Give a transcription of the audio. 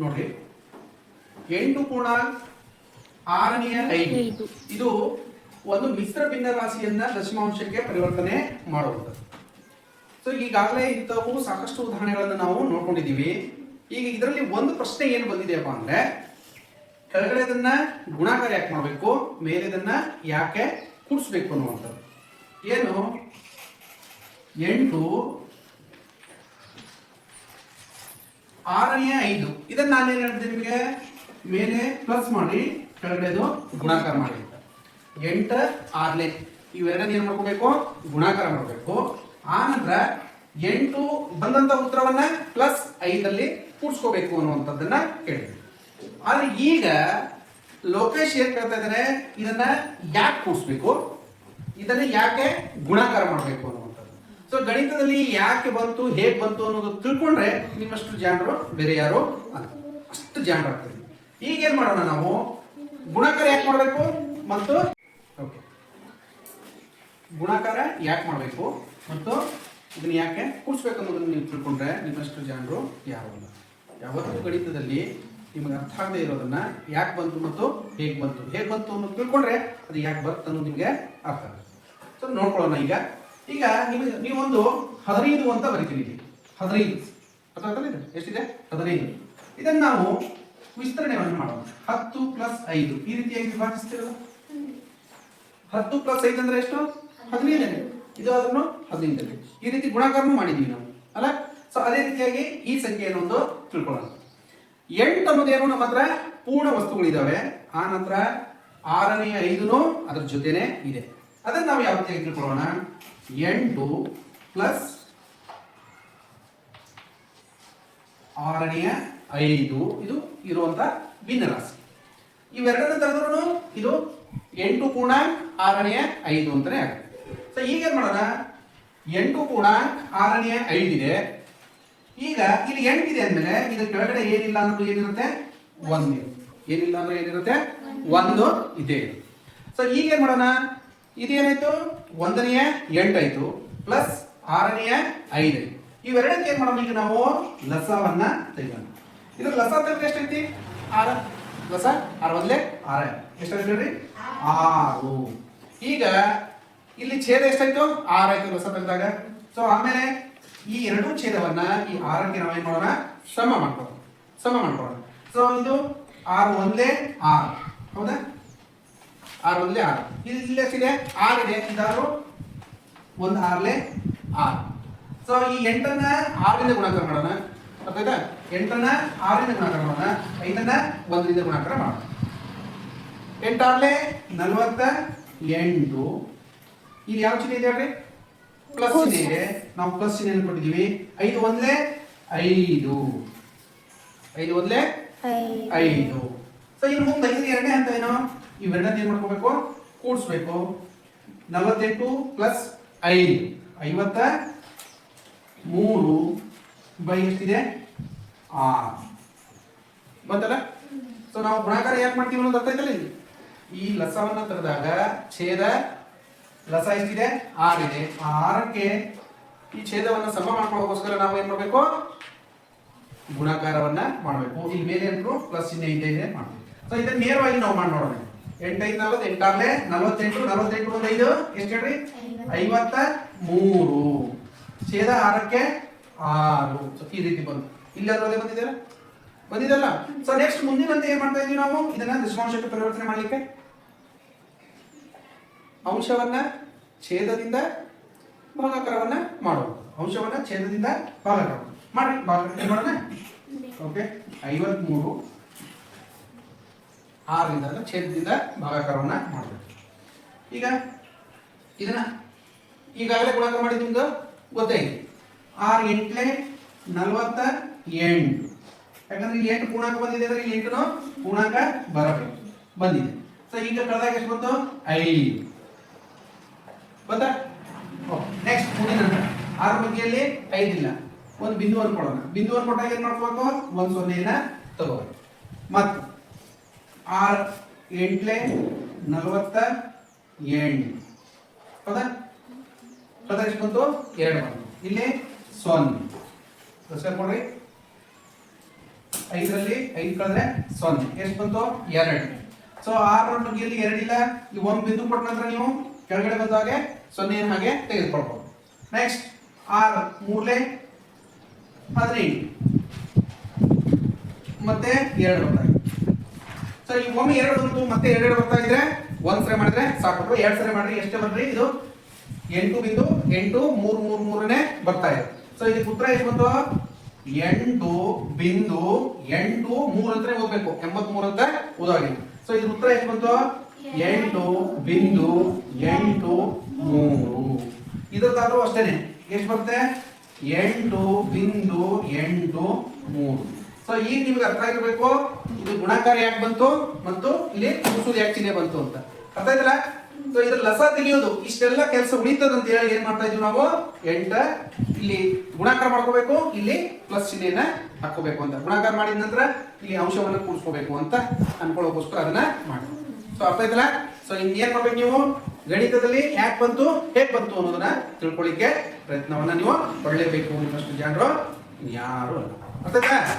ನೋಡ್ರಿ. ಎಂಟು ಪೂರ್ಣಾಂಕ ಆರನೆಯ ಐದು. ಐದು. ಇದು ಒಂದು ಮಿಶ್ರ ಭಿನ್ನ ರಾಶಿಯನ್ನ ದಶಮಾಂಶಕ್ಕೆ ಪರಿವರ್ತನೆ ಮಾಡುವುದು ಸೊ ಈಗಾಗಲೇ ಇಂಥವು ಸಾಕಷ್ಟು ಉದಾಹರಣೆಗಳನ್ನು ನಾವು ನೋಡ್ಕೊಂಡಿದ್ದೀವಿ. ಈಗ ಇದರಲ್ಲಿ ಒಂದು ಪ್ರಶ್ನೆ ಏನು ಬಂದಿದೆಯಪ್ಪ ಅಂದ್ರೆ ಕೆಳಗಡೆದನ್ನ ಗುಣಾಕಾರ ಯಾಕೆ ಮಾಡಬೇಕು ಮೇಲೆದನ್ನ ಯಾಕೆ ಕೂಡಿಸ್ಬೇಕು ಅನ್ನುವಂಥದ್ದು. ಏನು? ಎಂಟು ಆರನೆಯ ಐದು. ಇದನ್ನ ನಾನೇನು ಹೇಳ್ತೀನಿ ನಿಮಗೆ? ಮೇಲೆ ಪ್ಲಸ್ ಮಾಡಿ ಕೆಳಗಡೆದು ಗುಣಾಕಾರ ಮಾಡಿ. ಎಂಟು ಆರ್ಲೆ ಇವೆರಡನ್ನ ಏನು ಮಾಡ್ಕೋಬೇಕು? ಗುಣಾಕಾರ ಮಾಡಬೇಕು. ಆನಂತರ ನಂತರ ಎಂಟು ಬಂದಂತ ಉತ್ತರವನ್ನ ಪ್ಲಸ್ ಐದಲ್ಲಿ ಕೂಡಿಸ್ಕೋಬೇಕು ಅನ್ನುವಂಥದ್ದನ್ನ ಕೇಳಿದ್ವಿ. ಆದ್ರೆ ಈಗ ಲೋಕೇಶ್ ಏನ್ ಕೇಳ್ತಾ ಇದ್ದಾರೆ ಇದನ್ನ ಯಾಕೆ ಕೂಡಿಸ್ಬೇಕು? ಇದನ್ನ ಯಾಕೆ ಗುಣಾಕಾರ ಮಾಡಬೇಕು ಅನ್ನುವಂಥದ್ದು. ಸೊ ಗಣಿತದಲ್ಲಿ ಯಾಕೆ ಬಂತು, ಹೇಗೆ ಬಂತು ಅನ್ನೋದು ತಿಳ್ಕೊಂಡ್ರೆ ನಿಮ್ಮಷ್ಟು ಜಾಣರು ಬೇರೆ ಯಾರು ಅಲ್ಲ. ಅಷ್ಟು ಜಾಣರಾಗ್ತೀವಿ ಈಗ ಏನ್ ಮಾಡೋಣ ನಾವು? ಗುಣಾಕಾರ ಯಾಕೆ ಮಾಡಬೇಕು ಮತ್ತು ಓಕೆ ಗುಣಾಕಾರ ಯಾಕೆ ಮಾಡಬೇಕು ಮತ್ತು ಇದನ್ನ ಯಾಕೆ ಕೂಡಿಸ್ಬೇಕು ಅನ್ನೋದನ್ನು ನೀವು ತಿಳ್ಕೊಂಡ್ರೆ ನಿಮ್ಮಷ್ಟು ಜನರು ಯಾರು ಅಲ್ಲ. ಯಾವತ್ತೂ ಗಣಿತದಲ್ಲಿ ನಿಮಗೆ ಅರ್ಥ ಆಗದೆ ಇರೋದನ್ನ ಯಾಕೆ ಬಂತು ಮತ್ತು ಹೇಗೆ ಬಂತು. ಹೇಗೆ ಬಂತು ಅನ್ನೋದು ತಿಳ್ಕೊಂಡ್ರೆ ಅದು ಯಾಕೆ ಬರುತ್ತೆ ಅನ್ನೋದು ನಿಮಗೆ ಅರ್ಥ ಆಗುತ್ತೆ. ಸೊ ನೋಡ್ಕೊಳ್ಳೋಣ ಈಗ. ಈಗ ನಿಮಗೆ ನೀವೊಂದು ಹದಿನೈದು ಅಂತ ಇಲ್ಲಿ. ಹದಿನೈದು. ಇದು? ಎಷ್ಟಿದೆ? ಹದಿನೈದು. ಇದನ್ನು ನಾವು ವಿಸ್ತರಣೆಯನ್ನು ಮಾಡೋಣ. ಹತ್ತು ಪ್ಲಸ್ ಐದು. ಈ ರೀತಿಯಾಗಿ ವಿಭಾಗಿಸ್ತಿರಲ್ಲ ಹತ್ತು ಪ್ಲಸ್ ಐದು ಅಂದ್ರೆ ಎಷ್ಟು? ಹದಿನೈದನೇ. ಇದು ಅದನ್ನು ಹದಿನೈದನೇ. ಈ ರೀತಿ ಗುಣಾಕಾರನೂ ಮಾಡಿದ್ವಿ ನಾವು. ಅಲ್ಲ? ಸೊ ಅದೇ ರೀತಿಯಾಗಿ ಈ ಸಂಖ್ಯೆಯನ್ನು ಒಂದು ತಿಳ್ಕೊಳ್ಳೋಣ. ಎಂಟು ಅನ್ನೋದೇನು ನಮ್ಮ ಹತ್ರ ಪೂರ್ಣ ವಸ್ತುಗಳಿದ್ದಾವೆ. ಆ ನಂತರ ಆರನೆಯ ಐದುನು ಅದರ ಜೊತೆನೆ ಇದೆ. ಅದನ್ನ ನಾವು ಯಾವ ರೀತಿಯಾಗಿ ತಿಳ್ಕೊಳ್ಳೋಣ? ಎಂಟು ಪ್ಲಸ್ ಆರನೆಯ ಐದು. ಇದು ಇರುವಂತ ಭಿನ್ನರಾಶಿ. ಇವೆರಡನ್ನ ತೆಗೆದ್ರು ಇದು ಎಂಟು ಪೂರ್ಣಾಂಕ ಆರನೆಯ ಐದು ಅಂತಾನೆ ಆಗುತ್ತೆ. ಸೊ ಈಗ ಏನ್ ಮಾಡೋಣ? ಎಂಟು ಪೂರ್ಣಾಂಕ ಆರನೆಯ ಐದಿದೆ ಈಗ ಇಲ್ಲಿ ಎಂಟಿದೆ ಅಂದ್ಮೇಲೆ ಇದ್ರ ಕೆಳಗಡೆ ಏನಿಲ್ಲ ಅನ್ನೋದು ಏನಿರುತ್ತೆ? ಒಂದು. ಏನಿಲ್ಲ ಅಂದ್ರೆ ಏನಿರುತ್ತೆ? ಒಂದು ಇದೆ. ಸೊ ಈಗ ಏನ್ ಮಾಡೋಣ? ಇದೇನಾಯ್ತು? ಒಂದನೆಯ ಎಂಟಾಯ್ತು. ಪ್ಲಸ್ ಆರನೆಯ ಐದು. ಇವೆರಡಕ್ಕೆ ಏನ್ ಮಾಡೋಣ ಈಗ ನಾವು? ಲಸವನ್ನ ತೆಗೆಯೋಣ. ಇದ್ರ ಲಸ ತೆಗೆದ್ರೆ ಎಷ್ಟೈತಿ ಆರ. ಲಸ ಆರ ಒಂದ್ಲೆ ಆರ. ಎಷ್ಟಾಯ್ತು ಆರು. ಈಗ ಇಲ್ಲಿ ಛೇದ ಎಷ್ಟಾಯ್ತು? ಆರಾಯ್ತು ಲಸ ತೆಗೆದಾಗ. ಸೊ ಆಮೇಲೆ ಈ ಎರಡೂ ಛೇದವನ್ನ ಈ ಆರಕ್ಕೆ ನಾವೇನ್ ಮಾಡೋಣ? ಸಮ ಮಾಡ್ಕೊಳ್ಳೋಣ. ಸಮ ಮಾಡ್ಕೊಳ್ಳೋಣ. ಸೊ ಇದು ಆರು ಒಂದೇ ಆರು. ಹೌದಾ? ಆರು ಒಂದೇ ಆರು. ಇಲ್ಲಿ ಎಷ್ಟಿದೆ ಆರು ಇದೆ ಇದಾರು ಒಂದು ಆರ್ಲೆ ಆರು. ಸೊ ಈ ಎಂಟನ್ನ ಆರಿಂದ ಗುಣಾಕಾರ ಮಾಡೋಣ. ಅರ್ಥಾಯ್ತಾ ಎಂಟನ್ನ ಆರಿಂದ ಗುಣಾಕಾರ ಮಾಡೋಣ. ಐದನ್ನ ಒಂದರಿಂದ ಗುಣಾಕಾರ ಮಾಡೋಣ. ಎಂಟಾರ್ಲೆ ನಲ್ವತ್ತ ಎಂಟು. ಇಲ್ಲಿ ಯಾವ ಚಿಹ್ನೆ ಇದೆ ಹೇಳ್ರಿ? ಪ್ಲಸ್ ಚಿಹ್ನೆ ಇದೆ. ನಾವು ಪ್ಲಸ್ ಚಿಹ್ನೆ ಕೊಟ್ಟಿದ್ದೀವಿ. ಐದು ಒಂದ್ಲೆ ಐದು. ಐದು ಒಂದ್ಲೆ ಐದು. ಸೊ ಇನ್ನು ಮುಂದೆ ಐದು ಎರಡನೇ ಅಂತ ಏನು? ಇವೆರಡನ್ನ ಏನ್ ಮಾಡ್ಕೋಬೇಕು? ಕೂಡಿಸ್ಬೇಕು. ನಲವತ್ತೆಂಟು ಪ್ಲಸ್ ಐದು. ಐವತ್ತ ಮೂರು ಬೈ ಎಷ್ಟಿದೆ? ಆರು. ಬಂತಲ್ಲ ಸೊ ನಾವು ಗುಣಾಕಾರ ಯಾಕೆ ಮಾಡ್ತೀವಿ ಅನ್ನೋದು ಅರ್ಥ ಈ ಲಸವನ್ನ ತೆಗೆದಾಗ ಛೇದ ಲಸ ಎಷ್ಟಿದೆ? ಆರಿದೆ. ಆ ಆರಕ್ಕೆ ಈ ಛೇದವನ್ನ ಸಮ ಮಾಡ್ಕೊಳ್ಳೋಕೋಸ್ಕರ ನಾವು ಏನ್ ಮಾಡ್ಬೇಕು? ಗುಣಾಕಾರವನ್ನ ಮಾಡಬೇಕು. ಇಲ್ಲಿ ಮೇಲೆ ಏನ್ರು ಪ್ಲಸ್ ಚಿಹ್ನೆ ಇದೆ ಇದೆ ಮಾಡ್ತೀವಿ. ಸೊ ಇದನ್ನ ನೇರವಾಗಿ ನಾವು ಮಾಡಿ ನೋಡೋಣ. ಎಂಟೈದು ನಲವತ್ತು ಎಂಟಾರ್ಲೆ ನಲವತ್ತೆಂಟು ನಲವತ್ತೆಂಟು ಒಂದು ಐದು ಎಷ್ಟು ಹೇಳ್ರಿ? ಐವತ್ತ ಮೂರು. ಛೇದ ಆರಕ್ಕೆ ಆರು. ಸೊ ಈ ರೀತಿ ಬಂತು. ಇಲ್ಲಿ ಅದೇ ಬಂದಿದೆಯಲ್ಲ? ಬಂದಿದೆಲ್ಲ ಸೊ ನೆಕ್ಸ್ಟ್ ಮುಂದಿನಂತೆ ಏನ್ ಮಾಡ್ತಾ ಇದೀವಿ ನಾವು? ಇದನ್ನ ದಶಮಾಂಶಕ್ಕೆ ಪರಿವರ್ತನೆ ಮಾಡ್ಲಿಕ್ಕೆ. ಅಂಶವನ್ನ ಛೇದದಿಂದ ಭಾಗಾಕಾರವನ್ನ ಮಾಡೋದು. ಅಂಶವನ್ನ ಛೇದದಿಂದ ಭಾಗಾಕಾರ. ಮಾಡಿ ಭಾಗಾಕಾರ. ಮಾಡೋಣ? ಓಕೆ ಐವತ್ಮೂರು. ಆರರಿಂದ ಅಂದರೆ ಛೇದದಿಂದ ಭಾಗಾಕಾರವನ್ನ ಮಾಡಬೇಕು. ಈಗ ಇದನ್ನ ಈಗಾಗಲೇ ಗುಣಾಕಾರ ಮಾಡಿದ್ದು ನಿಮ್ದು ಗೊತ್ತಾಯ್ತು ಆರು ಎಂಟ್ಲೆ ನಲವತ್ತ ಎಂಟು. ಯಾಕಂದ್ರೆ ಇಲ್ಲಿ ಎಂಟು ಪೂರ್ಣಾಂಕ ಬಂದಿದೆ ಅಂದ್ರೆ ಇಲ್ಲಿ ಎಂಟು ಪೂರ್ಣಾಂಕ ಬರಬೇಕು. ಬಂದಿದೆ. ಸೊ ಈಗ ಕಳೆದಾಗ ಎಷ್ಟು ಬಂತು? ಐದು. ಗೊತ್ತಾ? ನೆಕ್ಸ್ಟ್ ಮುಂದಿನ. ಆರು ಬಗ್ಗೆಯಲ್ಲಿ ಐದಿಲ್ಲ ಒಂದು ಬಿಂದುವನ್ನು ಕೊಡೋಣ. ಬಿಂದುವನ್ನು ಕೊಟ್ಟಾಗ ಏನು ಮಾಡ್ಕೋಬೇಕು? ಒಂದು ಸೊನ್ನೆಯನ್ನ ತಗೋಬೇಕು. ಮತ್ತು ಆರು ಎಂಟ್ಲೆ ನಲವತ್ತ ಎಂಟು. ಪದ? ಪದ ಎಷ್ಟು ಬಂತು? ಎರಡು ಬಂತು. ಇಲ್ಲಿ ಸೊನ್ನೆ. ಸೊನ್ನೆ ಕೊಡ್ರಿ ಐದರಲ್ಲಿ ಐದು ಕಳೆದ್ರೆ ಸೊನ್ನೆ. ಎಷ್ಟು ಬಂತು? ಎರಡು. ಸೊ ಆರ್ ನೋಟ್ ಇಲ್ಲಿ ಎರಡಿಲ್ಲ ಈ ಒಂದು ಬಿಂದು ಕೊಟ್ಟ ನಂತರ ನೀವು ಕೆಳಗಡೆ ಬಂದಾಗೆ ಸೊನ್ನೆ ಹಾಗೆ ತೆಗೆದುಕೊಳ್ಬಹುದು ನೆಕ್ಸ್ಟ್ ಆರ್ ಮೂರ್ಲೆ ಹದಿನೆಂಟು. ಮತ್ತೆ ಎರಡು ಇದೆ ಸೊ ಈ ಒಮ್ಮೆ ಎರಡು ಬಂತು ಮತ್ತೆ ಎರಡು ಬರ್ತಾ ಇದ್ರೆ, ಒಂದ್ ಸರಿ ಮಾಡಿದ್ರೆ ಸಾಕು. ಎರಡ್ ಸರಿ ಮಾಡಿದ್ರೆ ಎಷ್ಟೇ ಬರ್ರಿ ಇದು ಎಂಟು ಬಿಂದು ಎಂಟು, ಮೂರು ಮೂರು, ಮೂರನೇ ಬರ್ತಾ ಇದೆ. ಸೊ ಇದಕ್ಕೆ ಉತ್ತರ ಎಷ್ಟು ಬಂತು? ಎಂಟು ಬಿಂದು ಎಂಟು ಮೂರು ಅಂತ ಹೋಗ್ಬೇಕು ಎಂಬತ್ ಮೂರು ಅಂತ ಉದಾಹರಣೆ ಸೊ ಇದ್ರ ಉತ್ತರ ಎಷ್ಟು ಬಂತು? ಎಂಟು ಬಿಂದು ಎಂಟು ಮೂರು. ಇದ್ರದ್ದಾದ್ರೂ ಅಷ್ಟೇನೆ. ಎಷ್ಟು ಬರುತ್ತೆ? ಎಂಟು ಬಿಂದು ಎಂಟು ಮೂರು. ಸೊ ಈಗ ನಿಮ್ಗೆ ಅರ್ಥ ಆಗಿರ್ಬೇಕು, ಇದು ಗುಣಾಕಾರ ಯಾಕೆ ಬಂತು ಮತ್ತು ಇಲ್ಲಿ ಮುಸುದು ಯಾಕೆ ಚಿಹ್ನೆ ಬಂತು ಅಂತ. ಅರ್ಥ ಆಯ್ತಲ್ಲ? ಸೊ ಇದ್ರ ಲಸ ತಿಳಿಯೋದು, ಇಷ್ಟೆಲ್ಲ ಕೆಲಸ ಉಳಿತದ ಅಂತ ಹೇಳಿ ಏನ್ ಮಾಡ್ತಾ ಇದೀವಿ ನಾವು? ಎಂಟ, ಇಲ್ಲಿ ಗುಣಾಕಾರ ಮಾಡ್ಕೋಬೇಕು, ಇಲ್ಲಿ ಪ್ಲಸ್ ಚಿಹ್ನೆಯನ್ನ ಹಾಕೋಬೇಕು ಅಂತ. ಗುಣಾಕಾರ ಮಾಡಿದ ನಂತರ ಇಲ್ಲಿ ಅಂಶವನ್ನು ಕೂಡಿಸ್ಕೋಬೇಕು ಅಂತ ಅನ್ಕೊಳ್ಳೋಕೋಸ್ಕರ ಅದನ್ನ ಮಾಡಿ. ಸೊ ಅರ್ಥ ಆಯ್ತಲ್ಲ? ಸೊ ಇನ್ ಏನ್ ಮಾಡ್ಬೇಕು ನೀವು? ಗಣಿತದಲ್ಲಿ ಯಾಕೆ ಬಂತು, ಹೇಗೆ ಬಂತು ಅನ್ನೋದನ್ನ ತಿಳ್ಕೊಳ್ಳಿಕ್ಕೆ ಪ್ರಯತ್ನವನ್ನ ನೀವು ಪಡಲೇಬೇಕು ನಿಮ್ಮಷ್ಟು ಜನರು. ಯಾರು ಅಲ್ಲ. ಅರ್ಥ ಆಯ್ತಾ